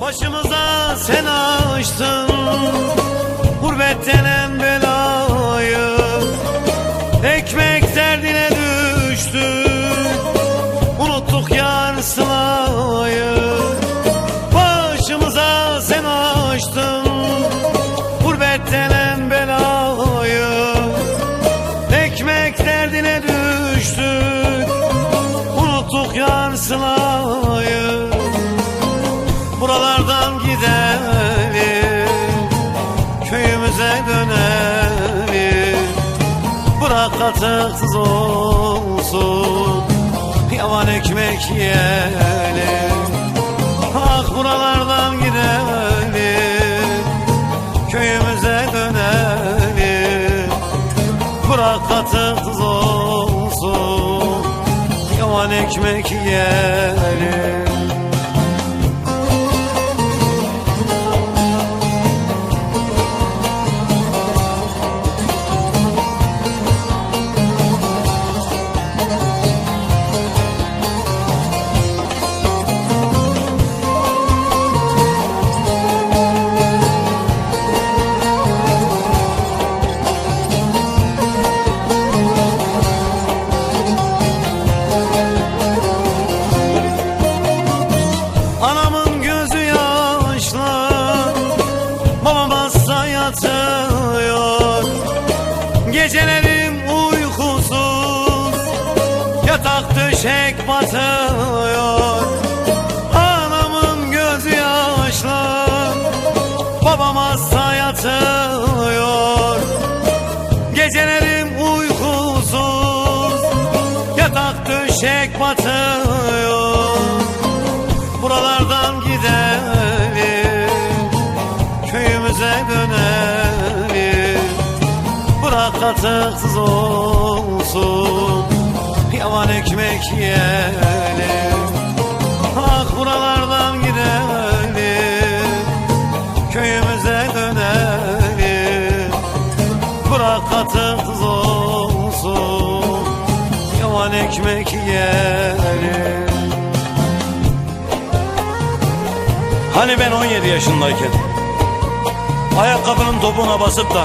Başımıza sen açtın. Gurbet denen belayı Dönelim Bırak katıksız olsun Yavan ekmek yiyelim. Ah buralardan gidelim Köyümüze dönelim. Bırak katıksız olsun Yavan ekmek yiyelim Döşek batıyor Anamın gözü yaşlı Babam hasta yatıyor Gecelerim uykusuz Yatak döşek batıyor Buralardan gidelim Köyümüze dönelim. Bırak katıksız olsun Yavan ekmek yiyelim. Ah buralardan gidelim. Köyümüze dönelim. Bırak katıksız olsun. Yavan ekmek yiyelim. Hani ben 17 yaşındayken Ayakkabının topuna basıp da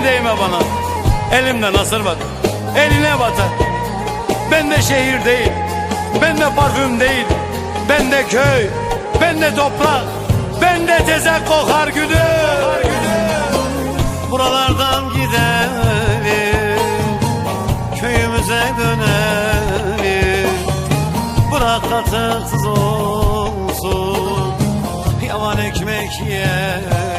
Elini değme bana. Elimde nasır var Eline batar. Ben de şehir değil Ben de parfüm değil Ben de köy Ben de toprak Ben de tezek kokar gülüm Buralardan gidelim Köyümüze dönelim. Bırak katıksız olsun Yavan ekmek yiyelim